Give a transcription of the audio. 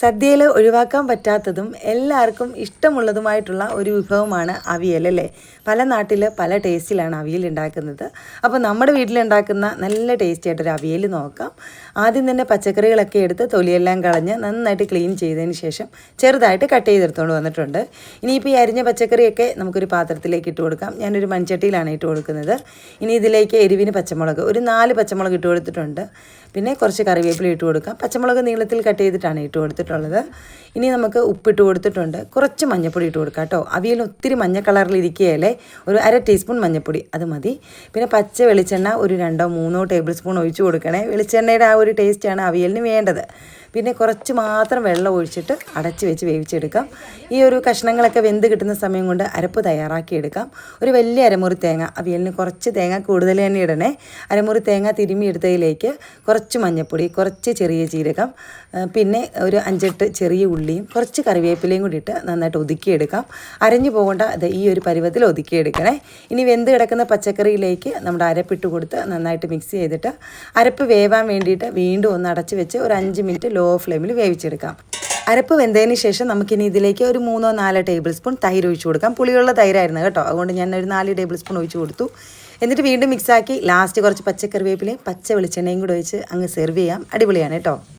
സദ്യയിൽ ഒഴിവാക്കാൻ പറ്റാത്തതും എല്ലാവർക്കും ഇഷ്ടമുള്ളതുമായിട്ടുള്ള ഒരു വിഭവമാണ് അവിയൽ അല്ലേ? പല നാട്ടിൽ പല ടേസ്റ്റിലാണ് അവിയൽ ഉണ്ടാക്കുന്നത്. അപ്പോൾ നമ്മുടെ വീട്ടിലുണ്ടാക്കുന്ന നല്ല ടേസ്റ്റി ആയിട്ടൊരു അവിയൽ നോക്കാം. ആദ്യം തന്നെ പച്ചക്കറികളൊക്കെ എടുത്ത് തൊലിയെല്ലാം കളഞ്ഞ് നന്നായിട്ട് ക്ലീൻ ചെയ്തതിന് ശേഷം ചെറുതായിട്ട് കട്ട് ചെയ്തെടുത്തുകൊണ്ട് വന്നിട്ടുണ്ട്. ഇനിയിപ്പോൾ ഈ അരിഞ്ഞ പച്ചക്കറിയൊക്കെ നമുക്കൊരു പാത്രത്തിലേക്ക് ഇട്ട് കൊടുക്കാം. ഞാനൊരു മൺചട്ടിയിലാണ് ഇട്ട് കൊടുക്കുന്നത്. ഇനി ഇതിലേക്ക് എരിവിന് പച്ചമുളക് ഒരു നാല് പച്ചമുളക് ഇട്ട് കൊടുത്തിട്ടുണ്ട്. പിന്നെ കുറച്ച് കറിവേപ്പില ഇട്ട് കൊടുക്കാം. പച്ചമുളക് നീളത്തിൽ കട്ട് ചെയ്തിട്ടാണ് ഇട്ട് കൊടുത്തിട്ടുള്ളത്. ഇനി നമുക്ക് ഉപ്പിട്ട് കൊടുത്തിട്ടുണ്ട്. കുറച്ച് മഞ്ഞപ്പൊടി ഇട്ട് കൊടുക്കാം കേട്ടോ. അവിയൽ ഒത്തിരി മഞ്ഞ കളറിൽ ഇരിക്കുകയല്ലേ? ഒരു അര ടീസ്പൂൺ മഞ്ഞപ്പൊടി. അത് മതി. പിന്നെ പച്ച വെളിച്ചെണ്ണ ഒരു രണ്ടോ മൂന്നോ ടേബിൾ സ്പൂൺ ഒഴിച്ച് കൊടുക്കണേ. വെളിച്ചെണ്ണയുടെ ആ ഒരു ടേസ്റ്റാണ് അവിയലിന് വേണ്ടത്. പിന്നെ കുറച്ച് മാത്രം വെള്ളം ഒഴിച്ചിട്ട് അടച്ച് വെച്ച് വേവിച്ചെടുക്കാം. ഈ ഒരു കഷ്ണങ്ങളൊക്കെ വെന്ത് കിട്ടുന്ന സമയം കൊണ്ട് അരപ്പ് തയ്യാറാക്കിയെടുക്കാം. ഒരു വലിയ അരമുറി തേങ്ങ അവിയലിന് കുറച്ച് തേങ്ങ കൂടുതൽ തന്നെ ഇടണേ. അരമുറി തേങ്ങ തിരുമ്മി എടുത്തതിലേക്ക് കുറച്ച് മഞ്ഞൾപ്പൊടി കുറച്ച് ചെറിയ ജീരകം പിന്നെ ഒരു അഞ്ചെട്ട് ചെറിയ ഉള്ളിയും കുറച്ച് കറിവേപ്പിലയും കൂടി ഇട്ട് നന്നായിട്ട് ഒതുക്കിയെടുക്കാം. അരഞ്ഞു പോകേണ്ട അത് ഈ ഒരു പരുവത്തിൽ ഒതുക്കിയെടുക്കണേ. ഇനി വെന്ത് കിടക്കുന്ന പച്ചക്കറിയിലേക്ക് നമ്മുടെ അരപ്പിട്ട് കൊടുത്ത് നന്നായിട്ട് മിക്സ് ചെയ്തിട്ട് അരപ്പ് വേവാൻ വേണ്ടിയിട്ട് വീണ്ടും ഒന്ന് അടച്ച് വെച്ച് ഒരു അഞ്ച് മിനിറ്റ് ലോ ഫ്ലെയിമിൽ വേവിച്ചെടുക്കാം. അരപ്പ് വെന്തതിന് ശേഷം നമുക്കിനി ഇതിലേക്ക് ഒരു മൂന്നോ നാലോ ടേബിൾ സ്പൂൺ തൈര് ഒഴിച്ചു കൊടുക്കാം. പുളിയുള്ള തൈരായിരുന്നു കേട്ടോ. അതുകൊണ്ട് ഞാൻ ഒരു നാല് ടേബിൾ സ്പൂൺ ഒഴിച്ചു കൊടുത്തു. എന്നിട്ട് വീണ്ടും മിക്സാക്കി ലാസ്റ്റ് കുറച്ച് പച്ചക്കറിവേപ്പിലയും പച്ച വെളിച്ചെണ്ണയും കൂടെ ഒഴിച്ച് അങ്ങ് സെർവ് ചെയ്യാം. അടിപൊളിയാണ് കേട്ടോ.